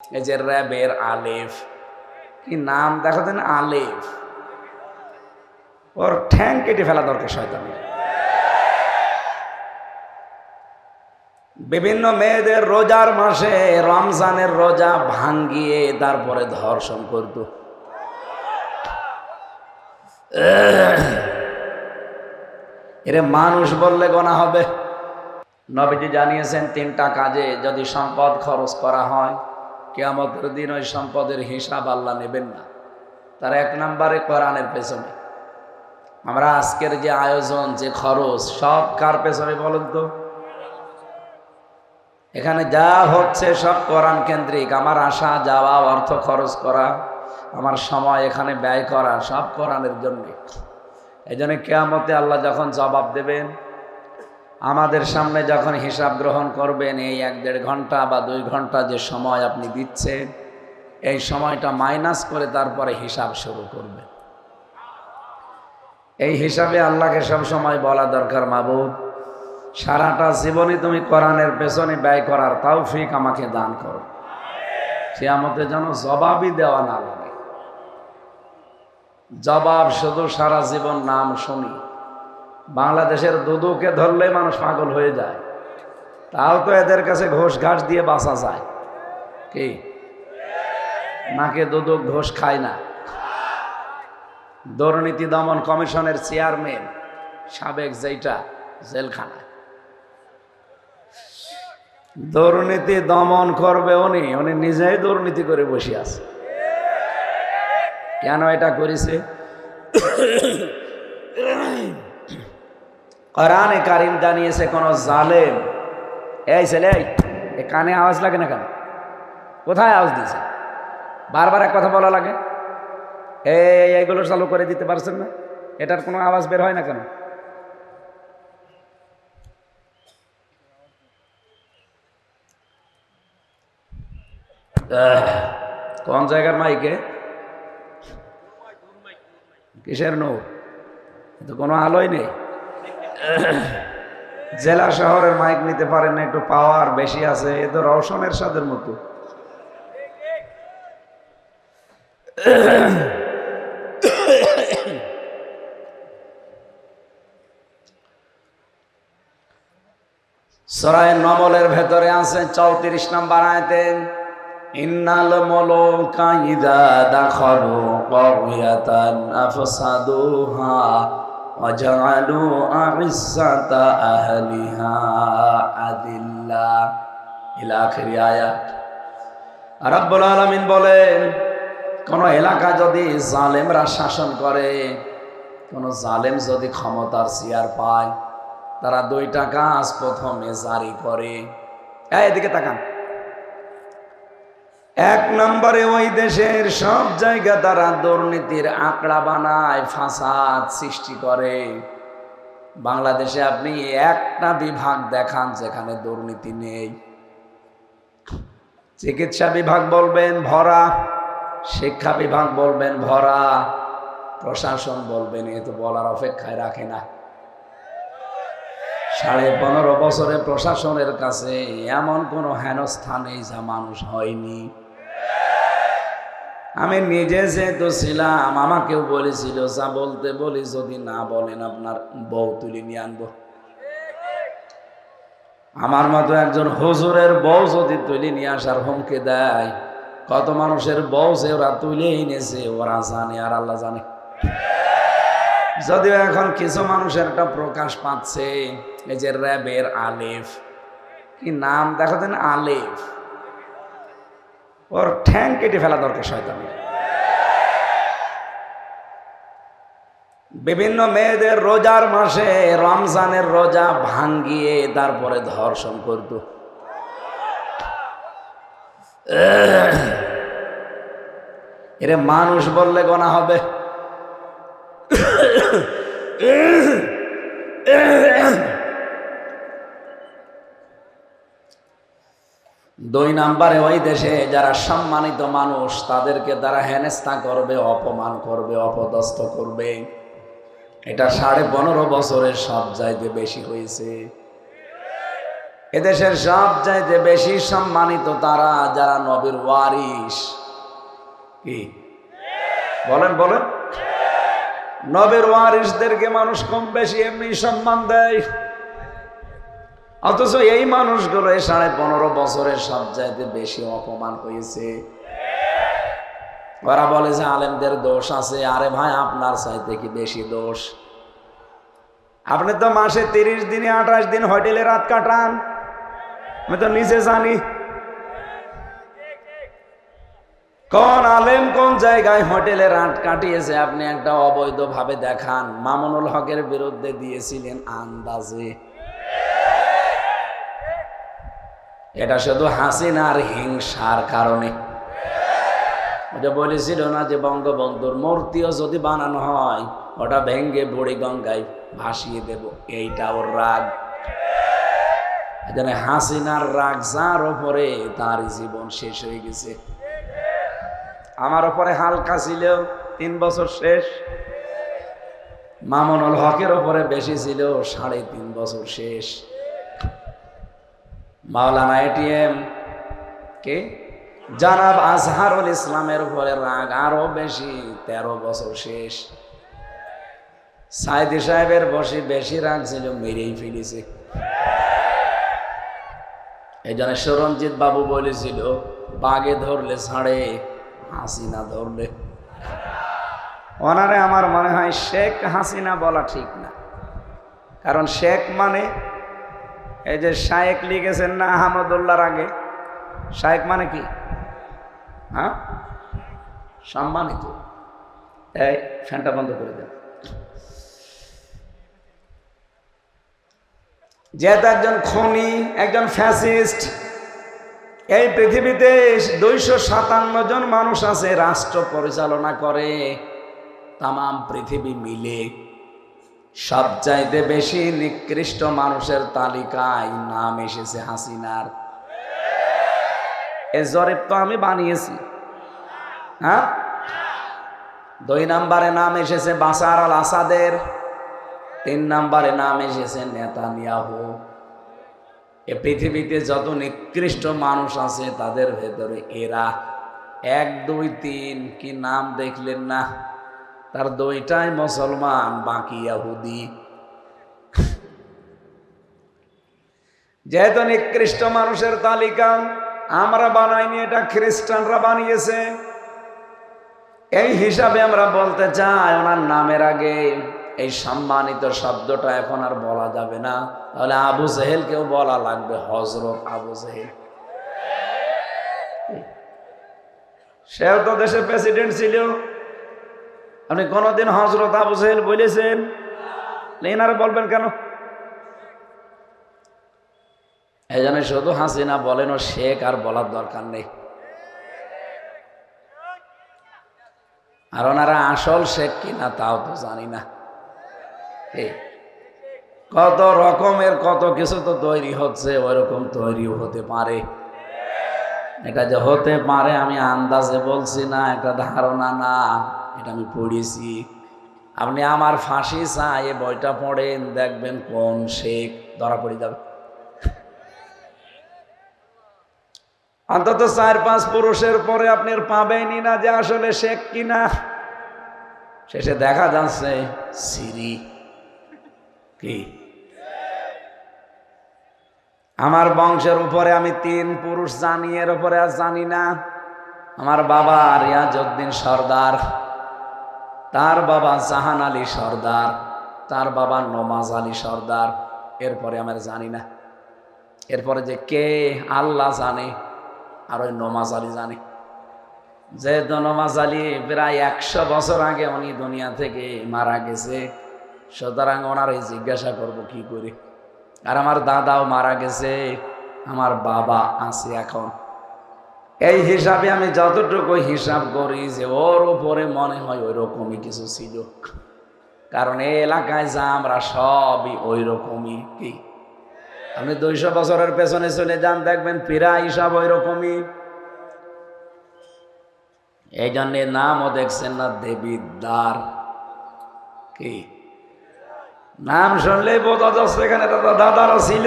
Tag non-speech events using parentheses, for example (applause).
এই যে র্যাবের আলেফ। কি নাম? দেখো দেন আলেফ। ওর ঠ্যাং কেটে ফেলা দরকার শয়তানের। বিভিন্ন মেয়েদের রোজার মাসে রমজানের রোজা ভাঙ্গিয়ে তারপরে ধর্ষণ করত। এরে মানুষ বললে গোনা হবে। নবীজি জানিয়েছেন, তিনটা কাজে যদি সম্পদ খরচ করা হয় কেয়ামতের দিন ওই সম্পদের হিসাব আল্লাহ নেবেন না। তার এক নম্বরে কোরআনের পেছনে। আমরা আজকের যে আয়োজন, যে খরচ, সব কার পেছনে বলেন তো? এখানে যা হচ্ছে সব কোরআন কেন্দ্রিক। আমার আসা যাওয়া, অর্থ খরচ করা, আমার সময় এখানে ব্যয় করা, সব কোরআনের জন্যে। এই জন্য কেয়ামতে আল্লাহ যখন জবাব দেবেন আমাদের সামনে যখন হিসাব গ্রহণ করবেন, এই এক দেড় ঘণ্টা বা দুই ঘণ্টা যে সময় আপনি দিচ্ছেন, এই সময়টা মাইনাস করে তারপরে হিসাব শুরু করবেন। এই হিসাবে আল্লাহকে সব সময় বলা দরকার, মাবুদ, সারাটা জীবনে তুমি কোরআনের পেছনে ব্যয় করার তৌফিক আমাকে দান করো। সে আমাকে যেন জবাবই দেওয়া না লাগে। জবাব শুধু সারা জীবন নাম শুনি। বাংলাদেশের দুদুকে ধরলে মানুষ পাগল হয়ে যায়। তাও তো এদের কাছে ঘোষ ঘাস দিয়ে বাঁচা যায়। কি? নাকে দুদুক ঘোষ খায় না। দুর্নীতি দমন কমিশনের চেয়ারম্যান সাবেক যেটা জেলখানায়। দুর্নীতি দমন করবে উনি উনি নিজেই দুর্নীতি করে বসে আছে। কেন এটা করেছে? কোরআনে কারিম জানিয়েছে কোন জালেম। এই ছেলে, এই কানে আওয়াজ লাগে না কেন? কোথায় আওয়াজ দিয়েছে? বারবার এক কথা বলা লাগে। এই এইগুলো চালু করে দিতে পারছেন না? এটার কোনো আওয়াজ বের হয় না কেন? কোন জায়গার মাইকে? কিসের নৌ তো কোনো আলোই নেই। (coughs) জেলা শহরের মাইক নিতে পারেন না, একটু পাওয়ার বেশি আছে, এ তো রওশনের সাদের মতো। (coughs) সরাই নমলের ভেতরে আছে চৌত্রিশ নম্বর আয়তে, ইন্নাল মলকা ইদা দাখলু করিয়াতান আফসাদুহা। ওয়াজআলু আইসাতা আহলিহা আদিল্লা ইলা আখিরি আয়াত রাব্বুল আলামিন বলেন, কোন এলাকা যদি জালেমরা শাসন করে, কোন জালেম যদি ক্ষমতার চেয়ার পায়, তারা দুইটা কাজ প্রথমে জারি করে। এদিকে তাকান। এক নম্বরে ওই দেশের সব জায়গা তারা দুর্নীতির আঁকড়া বানায় ফাসাদ সৃষ্টি করে। বাংলাদেশে আপনি একটা বিভাগ দেখান যেখানে দুর্নীতি নেই। চিকিৎসা বিভাগ বলবেন ভরা, শিক্ষা বিভাগ বলবেন ভরা, প্রশাসন বলবেন এ তো বলার অপেক্ষায় রাখে না। সাড়ে পনেরো বছরে প্রশাসনের কাছে এমন কোনো হেনস্থা নেই যা মানুষ হয়নি। আমি নিজে যেহেতু ছিলাম, আমাকেও বলেছিল, যা বলতে বলি, যদি না বলেন আপনার বউ তুলে নিয়ে আনব। আমার মতো একজন হুজুরের বউ যদি তুলে নিয়ে আসার হুমকে দেয়, কত মানুষের বউ যে ওরা তুলে এনেছে, ওরা জানে আর আল্লাহ জানে। যদিও এখন কিছু মানুষের একটা প্রকাশ পাচ্ছে, এই যে র্যাবের আলেফ। কি নাম? দেখো দেন আলেফ। ওর ঠ্যাং কেটে ফেলা দরকার শয়তানের বিভিন্ন মেয়েদের রোজার মাসে রমজানের রোজা ভাঙ্গিয়ে তারপরে ধর্ষণ করত। এরে মানুষ বললে গোনা হবে। দুই নাম্বারে ওই দেশে যারা সম্মানিত মানুষ, তাদেরকে তারা হেনেস্তা করবে, অপমান করবে, অপদস্থ করবে। এটা সাড়ে পনেরো বছরের সব চাইতে বেশি হয়েছে। এদেশের সব চাইতে বেশি সম্মানিত তারা যারা নবীর ওয়ারিস কি? বলেন বলেন। নবীর ওয়ারিসদেরকে মানুষ কম বেশি এমনি সম্মান দেয়। অথচ এই মানুষগুলো এই সাড়ে পনেরো বছরের সব চাইতে বেশি অপমান হয়েছে ওরা বলে যে আলেমদের দোষ আছে, আরে ভাই আপনার চাইতে কি বেশি দোষ? আপনি তো মাসে তিরিশ দিনে আঠাশ দিন হোটেলে রাত কাটান। আমি তো নিজে জানি। কোন আলেম কোন জায়গায় হোটেলে রাত কাটিয়েছে, আপনি একটা অবৈধ ভাবে দেখান। মামুনুল হকের বিরুদ্ধে দিয়েছিলেন আন্দাজে। এটা শুধু হাসিনার হিংসার কারণে। ওটা বলেছিল না যে বঙ্গবন্ধুর মূর্তিও যদি বানানো হয়, ওটা ভেঙ্গে বুড়ি গঙ্গায় ভাসিয়ে দেব। এইটা ওর রাগ। এখানে হাসিনার রাগ যার ওপরে তার জীবন শেষ হয়ে গেছে। আমার ওপরে হালকা ছিল, তিন বছর শেষ। মামুনুল হকের ওপরে বেশি ছিল, সাড়ে তিন বছর শেষ। মাওলানা এটিএম কে? জানাব আজহারুল ইসলামের উপরে রাগ আরও বেশি, তেরো বছর শেষ। সাইদি সাহেবের বসে বেশি রাগ ছিল, মেরেই ফেলেছে। এই জন্য সুরঞ্জিত বাবু বলেছিল, বাগে ধরলে ছাড়ে, হাসিনা ধরলে। ওনারে আমার মনে হয় শেখ হাসিনা বলা ঠিক না। কারণ শেখ মানে এই যে শায়েক লিখেছেন না আহমদুল্লাহর আগে। শায়েক মানে কি? হ্যাঁ? সম্মানিত। এই ফ্যানটা বন্ধ করে দেন। যেহেতু একজন খনি, একজন ফ্যাসিস্ট, এই পৃথিবীতে দুইশো সাতান্ন জন মানুষ আছে, রাষ্ট্র পরিচালনা করে তাম পৃথিবী মিলে। সবচাইতে বেশি নিকৃষ্ট মানুষের তালিকায় নাম এসেছে হাসিনার। এ জরিপ তো আমি বানিয়েছি। হ্যাঁ? দুই নাম্বারে নাম এসেছে বাসার আল আসাদের, তিন নাম্বারে নাম এসেছে নেতানিয়াহু। এ পৃথিবীতে যত নিকৃষ্ট মানুষ আছে তাদের ভেতরে এরা। এক, দুই, তিন, কি নাম দেখলেন না? তার দুইটাই মুসলমান, বাকি ইয়াহুদি যেহেতু নিকৃষ্ট মানুষের তালিকা, আমরা বানাইনি, এটা খ্রিস্টানরা বানিয়েছে। এই হিসাবে আমরা বলতে চাই, ওনার নামের আগে এই সম্মানিত শব্দটা এখন আর বলা যাবে না। তাহলে আবু জেহেলকেও বলা লাগবে হজরত আবু জেহেল। সেও তো দেশের প্রেসিডেন্ট ছিল। আপনি কোনোদিন হজরত আবু জেহেল বলেছেন? এনারা বলবেন কেন? এই জন্য শুধু হাসিনা বলেন, ও শেখ আর বলার দরকার নেই। আর ওনারা আসল শেখ কিনা তাও তো জানি না। কত রকমের কত কিছু তো তৈরি হচ্ছে ওই রকম তৈরিও হতে পারে। এটা যে হতে পারে আমি আন্দাজে বলছি না একটা ধারণা না। এটা আমি পড়েছি। আপনি আমার ফাঁসি চাই এ বইটা পড়েন, দেখবেন কোন শেখ ধরা পড়ে যাবে। অন্তত চার পাঁচ পুরুষের পরে আপনি পাবেনই না যে আসলে শেখ কিনা। শেষে দেখা যাচ্ছে সিরি কি? আমার বংশের উপরে আমি তিন পুরুষ জানি, এর উপরে আর জানি না। আমার বাবা রিয়াজউদ্দিন সর্দার। তার বাবা জাহান আলী সর্দার, তার বাবা নমাজ আলী সর্দার। এরপরে আমার জানি না। এরপরে যে কে আল্লাহ জানে, আর ওই নমাজ আলী জানে। যেহেতু নমাজ আলী প্রায় একশো বছর আগে উনি দুনিয়া থেকে মারা গেছে, সুতরাং ওনার এই জিজ্ঞাসা করব কি করে? আর আমার দাদাও মারা গেছে, আমার বাবা আছে এখন। এই হিসাবে আমি যতটুকু হিসাব করি যে ওর উপরে মনে হয় ওই রকমই কিছু ছিল। কারণ এই এলাকায় যা আমরা সবই ওই রকমই কি। আপনি দুইশো বছরের পেছনে চলে যান, দেখবেন পীরা হিসাব ওই রকমই এই জন্যে নামও দেখছেন না দেবী দ্বার কি? নাম শুনলেই বোঝা যাচ্ছে এখানে দাদা দাদারা ছিল।